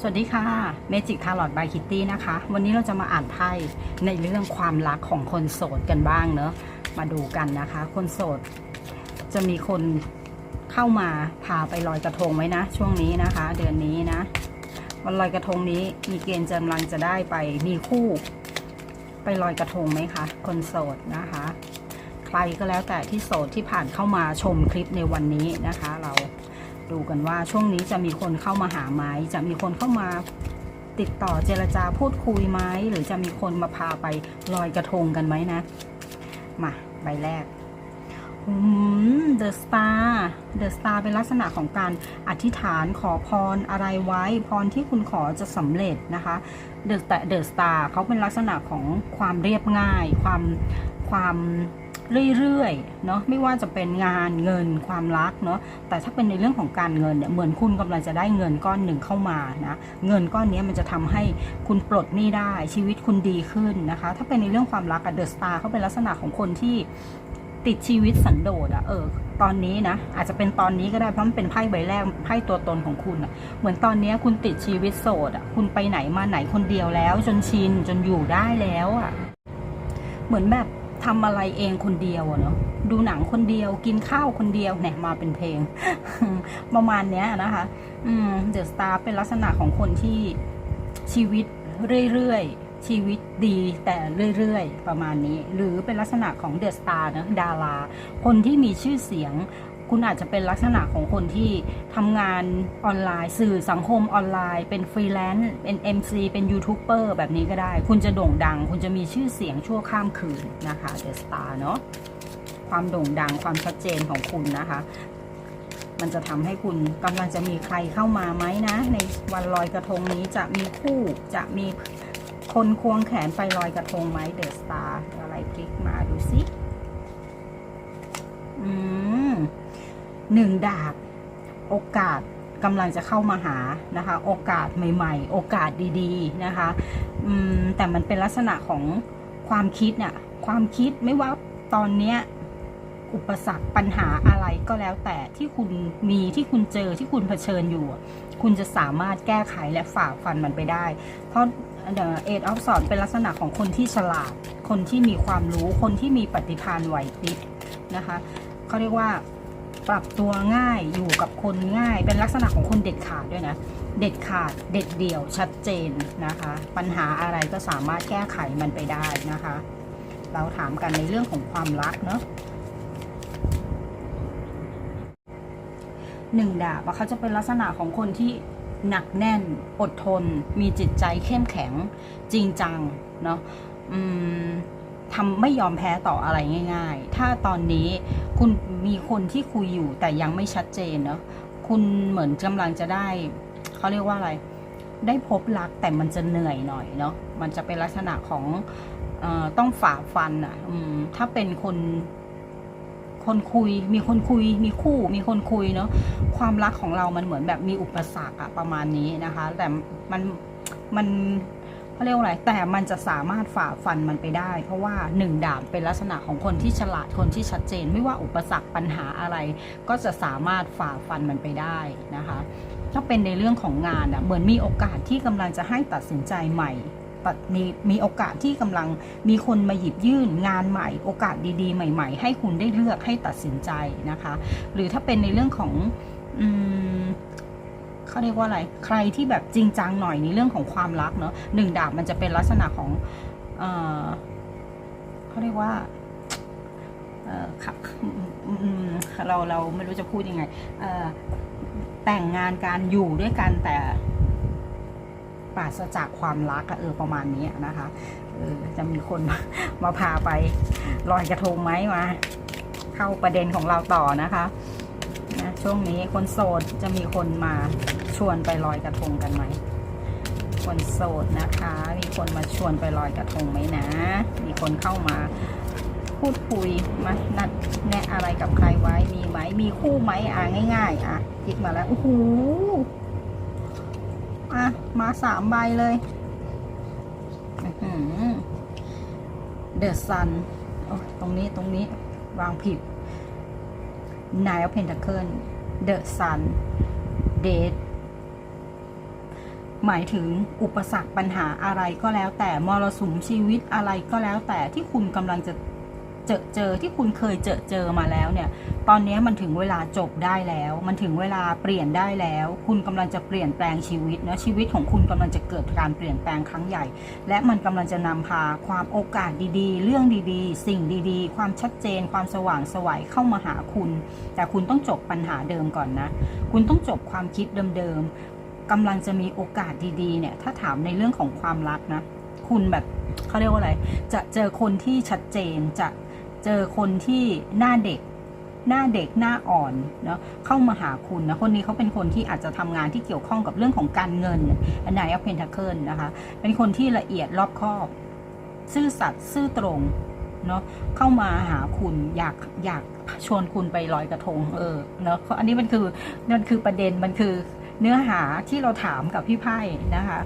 สวัสดีค่ะเมจิกทาร์ลอตบายคิตตี้นะคะ วันนี้เราจะมาอ่านไพ่ในเรื่องความรักของคนโสดกันบ้างเนอะมาดูกันนะคะ คนโสด จะมีคนเข้ามาพาไปลอยกระทงไหมนะ ช่วงนี้นะคะ เดือนนี้นะ วันลอยกระทงนี้มีเกณฑ์กำลังจะได้ไปมีคู่ ไปลอยกระทงไหมคะ คนโสดนะคะ ใครก็แล้วแต่ที่โสดที่ผ่านเข้ามาชมคลิปในวันนี้นะคะ เรา ดูกันว่าช่วงนี้จะมีคนเข้ามาหาไหมจะมีคนเข้ามาติดต่อเจรจาพูดคุยไหมหรือจะมีคนมาพาไปลอยกระทงกันไหมนะ มาใบแรกเดอะสตาร์เดอะสตาร์เป็นลักษณะของการอธิษฐานขอพรอะไรไว้ พรที่คุณขอจะสำเร็จนะคะเดอะแต่เดอะสตาร์เขาเป็นลักษณะของความเรียบง่าย ความความ เรื่อยๆเนาะไม่ว่าจะเป็นงานเงินความรักเนาะแต่ถ้าเป็นในเรื่องของการเงินเนี่ยเหมือนคุณกำลังจะได้เงินก้อนหนึ่งเข้ามานะเงินก้อนนี้มันจะทำให้คุณปลดหนี้ได้ชีวิตคุณดีขึ้นนะคะ ถ้าเป็นในเรื่องความรักอะเดอะสตาร์เขาเป็นลักษณะของคนที่ติดชีวิตสันโดษอะเออตอนนี้นะอาจจะเป็นตอนนี้ก็ได้เพราะมันเป็นไพ่ใบแรกไพ่ตัวตนของคุณอะเหมือนตอนนี้คุณติดชีวิตโสดอะคุณไปไหนมาไหนคนเดียวแล้ว จนชินจนอยู่ได้แล้วอะเหมือนแบบ ทำอะไรเองคนเดียวอะเนาะดูหนังคนเดียวกินข้าวคนเดียวเนี่ยมาเป็นเพลง ประมาณเนี้ยนะคะ อืมเดอะสตาร์เป็นลักษณะของคนที่ชีวิตเรื่อยๆ ชีวิตดีแต่เรื่อยๆ ประมาณนี้ หรือเป็นลักษณะของเดอะสตาร์นะดารา คนที่มีชื่อเสียง คุณอาจจะเป็นลักษณะของคนที่ทำงานออนไลน์ สื่อสังคมออนไลน์ เป็นฟรีแลนซ์เป็น MC เป็นยูทูบเบอร์แบบนี้ก็ได้ คุณจะโด่งดัง คุณจะมีชื่อเสียงชั่วข้ามคืนนะคะเดอะสตาร์เนาะความโด่งดังความชัดเจนของคุณนะคะ มันจะทำให้คุณกำลังจะมีใครเข้ามาไหมนะ ในวันลอยกระทงนี้จะมีคู่จะมีคนควงแขนไปลอยกระทงไหมเดอะสตาร์อะไรพลิกมาดูสิอืม หนึ่งดาบ โอกาสกำลังจะเข้ามาหานะคะ โอกาสใหม่ ๆ โอกาสดีๆนะคะแต่มันเป็นลักษณะของความคิดเนี่ยความคิดไม่ว่าตอนเนี้ยอุปสรรคปัญหาอะไรก็แล้วแต่ที่คุณมีที่คุณเจอที่คุณเผชิญอยู่ คุณจะสามารถแก้ไขและฝ่าฟันมันไปได้ เพราะเอ็ดออฟสอนเป็นลักษณะของคนที่ฉลาด คนที่มีความรู้คนที่มีปฏิภาณไหวพริบนะคะเขาเรียกว่า ปรับตัวง่ายอยู่กับคนง่าย เป็นลักษณะของคนเด็ดขาดด้วยนะ เด็ดขาดเด็ดเดี่ยวชัดเจนนะคะ ปัญหาอะไรก็สามารถแก้ไขมันไปได้นะคะ เราถามกันในเรื่องของความรักเนาะหนึ่งดาบเขาจะเป็นลักษณะของคนที่หนักแน่น อดทน มีจิตใจเข้มแข็งจริงจังเนาะอืม ทำไม่ยอมแพ้ต่ออะไรง่าย ๆ ถ้าตอนนี้คุณมีคนที่คุยอยู่แต่ยังไม่ชัดเจนเนาะคุณเหมือนกำลังจะได้เขาเรียกว่าอะไร ได้พบรักแต่มันจะเหนื่อยหน่อยเนาะมันจะเป็นลักษณะของออต้องฝ่าฟันอะ่ะถ้าเป็นคนคนคุย มีคนคุย มีคู่ มีคนคุยเนาะ ความรักของเรามันเหมือนแบบมีอุปสรรคอะประมาณนี้นะคะ แต่มัน มัน เขาเรียกว่าอะไร แต่มันจะสามารถฝ่าฟันมันไปได้ เพราะว่าหนึ่งดาบเป็นลักษณะของคนที่ฉลาดคนที่ชัดเจน ไม่ว่าอุปสรรคปัญหาอะไร ก็จะสามารถฝ่าฟันมันไปได้นะคะ ถ้าเป็นในเรื่องของงานอะเหมือนมีโอกาสที่กำลังจะให้ตัดสินใจใหม่มีมีโอกาสที่กำลังมีคนมาหยิบยื่นงานใหม่ โอกาสดีๆ ใหม่ ๆ ให้คุณได้เลือกให้ตัดสินใจนะคะ หรือถ้าเป็นในเรื่องของ เขาเรียกว่าอะไร ใครที่แบบจริงจังหน่อยในเรื่องของความรักเนาะหนึ่งดาบมันจะเป็นลักษณะของเออเขาเรียกว่าเออค่ะเราเราไม่รู้จะพูดยังไงเออแต่งงานการอยู่ด้วยกันแต่ปราศจากความรักอะเออประมาณนี้นะคะเออจะมีคนมาพาไปลอยกระทงไหมมาเข้าประเด็นของเราต่อนะคะนะช่วงนี้คนโสดจะมีคนมา ชวนไปลอยกระทงกันไหมคนโสดนะคะ มีคนมาชวนไปลอยกระทงไหมนะ มีคนเข้ามาพูดคุยมานัดแนะอะไรกับใครไว้ มีไหม มีคู่ไหมอะง่าย ๆ อะคิดมาแล้วโอ้โหอะมาสามใบเลยเดอะซันตรงนี้ตรงนี้วางผิด Nine of Pentacles The Sun Date หมายถึงอุปสรรคปัญหาอะไรก็แล้ว แต่มรสุมชีวิตอะไรก็แล้ว แต่ที่คุณกำลังจะเจอเจอที่คุณเคยเจอเจอมาแล้วเนี่ย ตอนนี้มันถึงเวลาจบได้แล้ว มันถึงเวลาเปลี่ยนได้แล้ว คุณกำลังจะเปลี่ยนแปลงชีวิตนะชีวิตของคุณกำลังจะเกิดการเปลี่ยนแปลงครั้งใหญ่ และมันกำลังจะนำพาความโอกาสดีๆ เรื่องดีๆ สิ่งดีๆ ความชัดเจน ความสว่างสวัยเข้ามาหาคุณ แต่คุณต้องจบปัญหาเดิมก่อนนะ คุณต้องจบความคิดเดิมๆ กำลังจะมีโอกาสดีๆ เนี่ย ถ้าถามในเรื่องของความรักนะ คุณแบบเขาเรียกว่าอะไร จะเจอคนที่ชัดเจน จะเจอคนที่หน้าเด็ก หน้าเด็กหน้าอ่อนเนาะ เข้ามาหาคุณนะ คนนี้เขาเป็นคนที่อาจจะทำงานที่เกี่ยวข้องกับเรื่องของการเงินอันไหนเอาเพนทัคเคิลนะคะ เป็นคนที่ละเอียดรอบคอบ ซื่อสัตย์ซื่อตรงเนาะเข้ามาหาคุณอยากอยากชวนคุณไปลอยกระทงเออเนาะอันนี้มันคือนั่นคือประเด็นมันคือ เนื้อหาที่เราถามกับพี่ไพ่นะคะ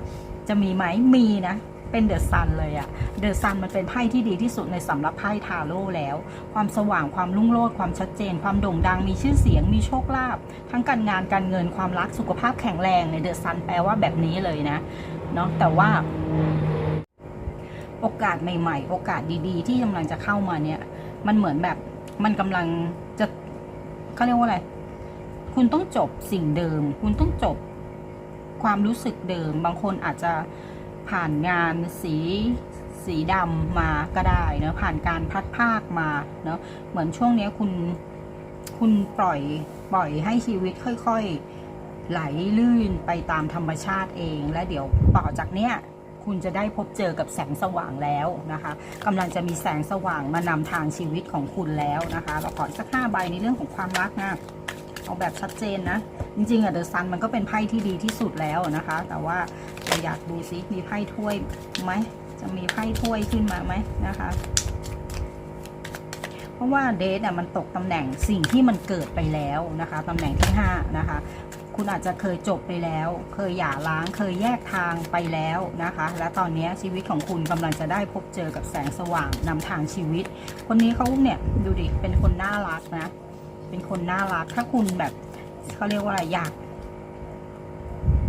จะมีไหมมีนะเป็นเดอะซันเลยอะเดอะซันมันเป็นไพ่ที่ดีที่สุดในสำหรับไพ่ทาโร่แล้ว ความสว่างความรุ่งโรจน์ความชัดเจน ความโด่งดังมีชื่อเสียงมีโชคลาภทั้งการงานการเงินความรักสุขภาพแข็งแรงในเดอะซันแปลว่าแบบนี้เลยนะเนาะแต่ว่า โอกาสใหม่ ๆ โอกาสดี ๆ ที่กำลังจะเข้ามาเนี่ย มันเหมือนแบบมันกำลังจะเขาเรียกว่าอะไร คุณต้องจบสิ่งเดิม คุณต้องจบความรู้สึกเดิม บางคนอาจจะผ่านงานสีสีดำมาก็ได้เนะผ่านการพัดภาคมาเนอะเหมือนช่วงนี้คุณคุณปล่อยปล่อยให้ชีวิตค่อยๆ ไหลลื่นไปตามธรรมชาติเอง และเดี๋ยวต่อจากเนี้ยคุณจะได้พบเจอกับแสงสว่างแล้วนะคะกำลังจะมีแสงสว่างมานำทางชีวิตของคุณแล้วนะคะ เราขอสักห้าใบในเรื่องของความรักนะ เอาแบบชัดเจนนะ จริงๆอะเดอะซันมันก็เป็นไพ่ที่ดีที่สุดแล้วนะคะ แต่ว่าเราอยากดูซิมีไพ่ถ้วยไหมจะมีไพ่ถ้วยขึ้นมาไหมนะคะ เพราะว่าเดทอะมันตกตำแหน่งสิ่งที่มันเกิดไปแล้วนะคะตำแหน่งที่ห้านะคะคุณอาจจะเคยจบไปแล้ว เคยหย่าร้าง เคยแยกทางไปแล้วนะคะ และตอนนี้ชีวิตของคุณกำลังจะได้พบเจอกับแสงสว่างนำทางชีวิต คนนี้เขาเนี่ยดูดิ เป็นคนน่ารักนะ เป็นคนน่ารัก ถ้าคุณแบบเขาเรียกว่าอะไรอยาก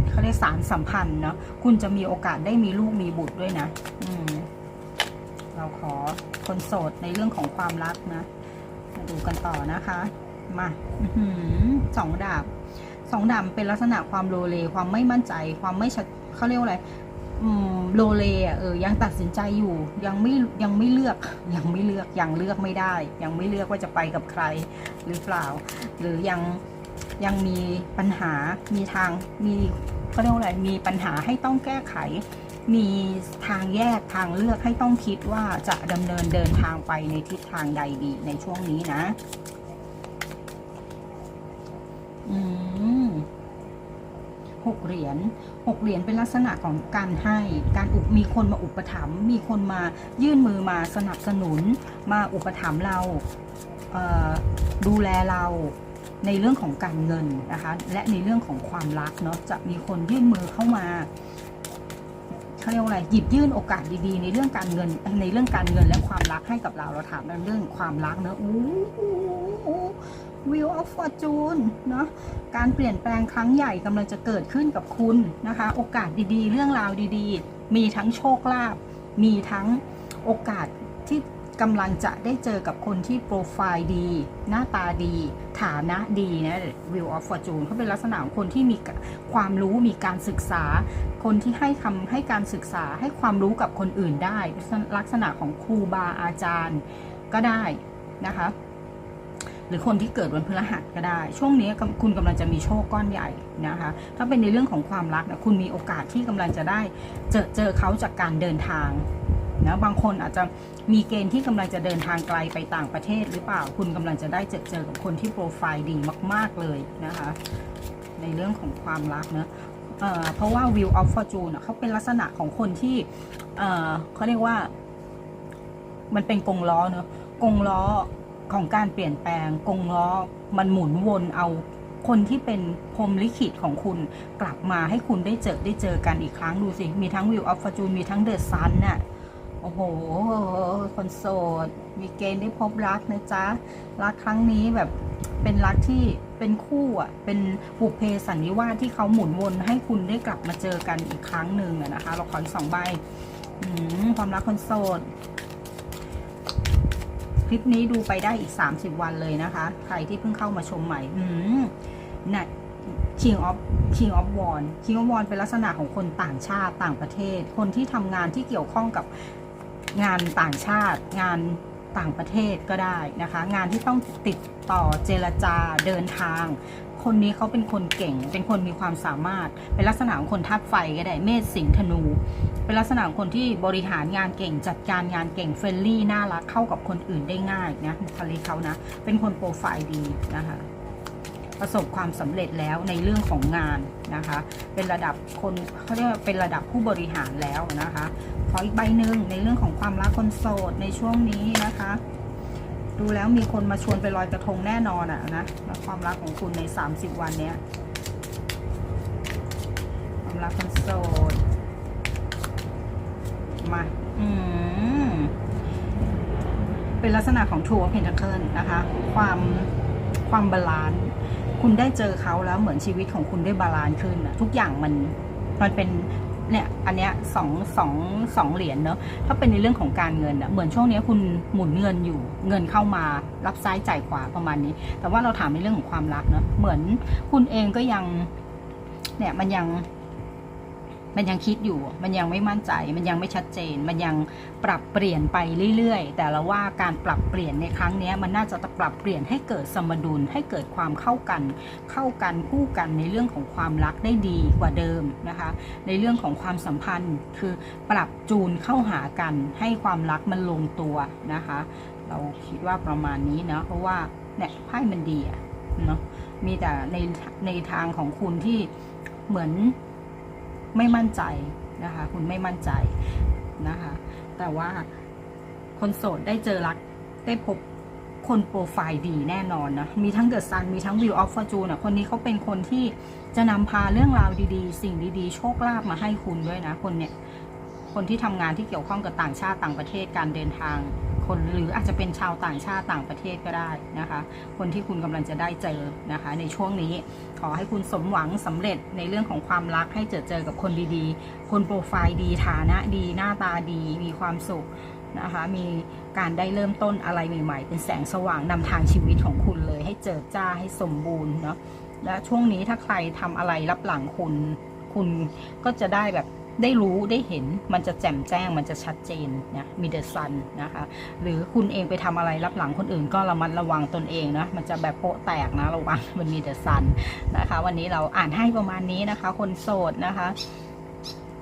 เขาเรียกสารสัมพันธ์เนาะคุณจะมีโอกาสได้มีลูกมีบุตรด้วยนะ อืม เราขอคนโสดในเรื่องของความรักนะมาดูกันต่อนะคะ มาอสองดาบสองดาบเป็นลักษณะความโลเลความไม่มั่นใจ ความไม่ชัดเขาเรียกว่าอะไร โลเลอะเออยังตัดสินใจอยู่ยังไม่ยังไม่เลือกยังไม่เลือกยังเลือกไม่ได้ ยังไม่เลือกว่าจะไปกับใครหรือเปล่า หรือยังยังมีปัญหามีทางมีเขาเรียกว่าอะไรมีปัญหาให้ต้องแก้ไข มีทางแยกทางเลือกให้ต้องคิดว่าจะดำเนินเดินทางไปในทิศทางใดดีในช่วงนี้นะ อืม หกเหรียญหกเหรียญเป็นลักษณะของการให้การอุมีคนมาอุปถัมภ์มีคนมายื่นมือมาสนับสนุน มาอุปถัมภ์เราเดูแลเราในเรื่องของการเงินนะคะและในเรื่องของความรักเนาะจะมีคนยื่นมือเข้ามาเขาเรียกว่าอะไรหยิบยื่นโอกาสดีๆ ในเรื่องการเงินในเรื่องการเงินและความรักให้กับเราเราถามเรื่องความรักเนอะอู้ วิวออฟฟอร์จูนเนาะการเปลี่ยนแปลงครั้งใหญ่กำลังจะเกิดขึ้นกับคุณนะคะ โอกาสดีๆ เรื่องราวดีๆ มีทั้งโชคลาภมีทั้งโอกาสที่กำลังจะได้เจอกับคนที่โปรไฟล์ดี หน้าตาดี ฐานะดีนะ Wheel of Fortune เขาเป็นลักษณะของคนที่มีความรู้มีการศึกษา คนที่ให้คำให้การศึกษาให้ความรู้กับคนอื่นได้ ลักษณะของครูบาอาจารย์ก็ได้นะคะ รือคนที่เกิดวันพฤหัสก็ได้ ช่วงนี้คุณกำลังจะมีโชคก้อนใหญ่นะคะ ถ้าเป็นในเรื่องของความรักนะคุณมีโอกาสที่กำลังจะได้เจอเจอเขาจากการเดินทางนะบางคนอาจจะมีเกณฑ์ที่กำลังจะเดินทางไกลไปต่างประเทศหรือเปล่า คุณกำลังจะได้เจอเจอกับคนที่โปรไฟล์ดีมาก ๆเลยนะคะ ในเรื่องของความรักเนะเเพราะว่า Wheel of Fortune เขาเป็นลักษณะของคนที่เเขาเรียกว่า มันเป็นกงล้อเนอะกงล้อ ของการเปลี่ยนแปลงกงล้อมันหมุนวนเอาคนที่เป็นพรมลิขิตของคุณกลับมาให้คุณได้เจอได้เจอกันอีกครั้งดูสิ มีทั้ง Wheel of Fortune มีทั้ง The Sun น่ะโอ้โห คนโสด มีเกณฑ์ได้พบรักนะจ๊ะ รักครั้งนี้แบบเป็นรักที่เป็นคู่อะ เป็นบุพเพสันนิวาสที่เขาหมุนวนให้คุณได้กลับมาเจอกันอีกครั้งหนึ่งอะนะคะเราขอสองใบความรักคนโสด ลิปนี้ดูไปได้อีก 30 วันเลยนะคะ ใครที่เพิ่งเข้ามาชมใหม่อืมน่ะคิงออฟคิงออฟวอนคิงออฟวอนเป็นลักษณะของคนต่างชาติต่างประเทศ คนที่ทำงานที่เกี่ยวข้องกับงานต่างชาติ งานต่างประเทศก็ได้นะคะ งานที่ต้องติดต่อเจรจาเดินทาง คนนี้เขาเป็นคนเก่ง เป็นคนมีความสามารถ เป็นลักษณะของคนธาตุไฟก็ได้ เมษสิงห์ธนู เป็นลักษณะของคนที่บริหารงานเก่ง จัดการงานเก่งเฟรนลี่น่ารักเข้ากับคนอื่นได้ง่ายนะบุคลิกเขานะ เป็นคนโปรไฟล์ดีนะคะประสบความสำเร็จแล้วในเรื่องของงานนะคะ เป็นระดับคนเขาเรียกว่าเป็นระดับผู้บริหารแล้วนะคะ ขออีกใบหนึ่งในเรื่องของความรักคนโสดในช่วงนี้นะคะ ดูแล้วมีคนมาชวนไปลอยกระทงแน่นอนอะนะแล้วความรักของคุณใน 30 วันเนี้ยความรักคนโสดมาอืมเป็นลักษณะของ True of Pentacle นะคะ ความความบาลานซ์คุณได้เจอเขาแล้วเหมือนชีวิตของคุณได้บาลานซ์ขึ้นอะทุกอย่างมันมันเป็น เนี่ยอันเนี้ยสองสองสองเหรียญเนอะถ้าเป็นในเรื่องของการเงินอะเหมือนช่วงนี้คุณหมุนเงินอยู่เงินเข้ามารับซ้ายจ่ายขวาประมาณนี้ แต่ว่าเราถามในเรื่องของความรักเนอะเหมือนคุณเองก็ยังเนี่ยมันยัง มันยังคิดอยู่ มันยังไม่มั่นใจ มันยังไม่ชัดเจน มันยังปรับเปลี่ยนไปเรื่อยๆ แต่เราว่าการปรับเปลี่ยนในครั้งนี้มันน่าจะปรับเปลี่ยนให้เกิดสมดุล ให้เกิดความเข้ากัน เข้ากันคู่กันในเรื่องของความรักได้ดีกว่าเดิมนะคะ ในเรื่องของความสัมพันธ์คือปรับจูนเข้าหากัน ให้ความรักมันลงตัวนะคะ เราคิดว่าประมาณนี้นะเพราะว่าเนี่ยไพ่มันดีอะเนาะ มีแต่ในในทางของคุณที่เหมือน ไม่มั่นใจนะคะ คุณไม่มั่นใจนะคะ แต่ว่าคนโสดได้เจอรักได้พบคนโปรไฟล์ดีแน่นอนนะ มีทั้งเดอะซัน มีทั้งวิวออฟฟอร์จูนอะ คนนี้เขาเป็นคนที่จะนำพาเรื่องราวดีๆ สิ่งดีๆ โชคลาภมาให้คุณด้วยนะ คนเนี่ย คนที่ทำงานที่เกี่ยวข้องกับต่างชาติต่างประเทศการเดินทาง คนหรืออาจจะเป็นชาวต่างชาติต่างประเทศก็ได้นะคะ คนที่คุณกำลังจะได้เจอนะคะ ในช่วงนี้ขอให้คุณสมหวังสำเร็จในเรื่องของความรักให้เจอเจอกับคนดีๆ คนโปรไฟล์ดีฐานะดีหน้าตาดีมีความสุขนะคะมีการได้เริ่มต้นอะไรใหม่ ๆ เป็นแสงสว่างนำทางชีวิตของคุณเลย ให้เจิดจ้าให้สมบูรณ์เนาะและช่วงนี้ถ้าใครทำอะไรรับหลังคุณ คุณก็จะได้แบบ ได้รู้ได้เห็นมันจะแจ่มแจ้งมันจะชัดเจนนะมีเดอะซันนะคะหรือคุณเองไปทำอะไรรับหลังคนอื่น ก็ระมัดระวังตนเองนะมันจะแบบโปะแตกนะระวังมันมีเดอะซันนะคะ วันนี้เราอ่านให้ประมาณนี้นะคะ คนโสดนะคะ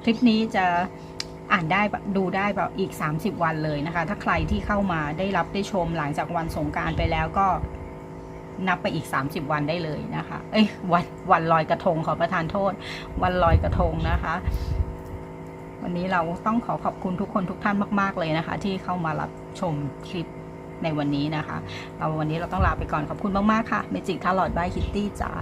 คลิปนี้จะอ่านได้ดูได้แบบอีก 30 วันเลยนะคะ ถ้าใครที่เข้ามาได้รับได้ชมหลังจากวันสงการไปแล้วก็นับไปอีก 30 วันได้เลยนะคะ เอ้ยวันวันลอยกระทงขอประทานโทษ วันลอยกระทงนะคะ วันนี้เราต้องขอขอบคุณทุกคนทุกท่านมาก ๆ เลยนะคะ ที่เข้ามารับชมคลิปในวันนี้นะคะ เราวันนี้เราต้องลาไปก่อนขอบคุณมาก ๆ ค่ะเมจิกทาร์ลอดบายคิตตี้จ้า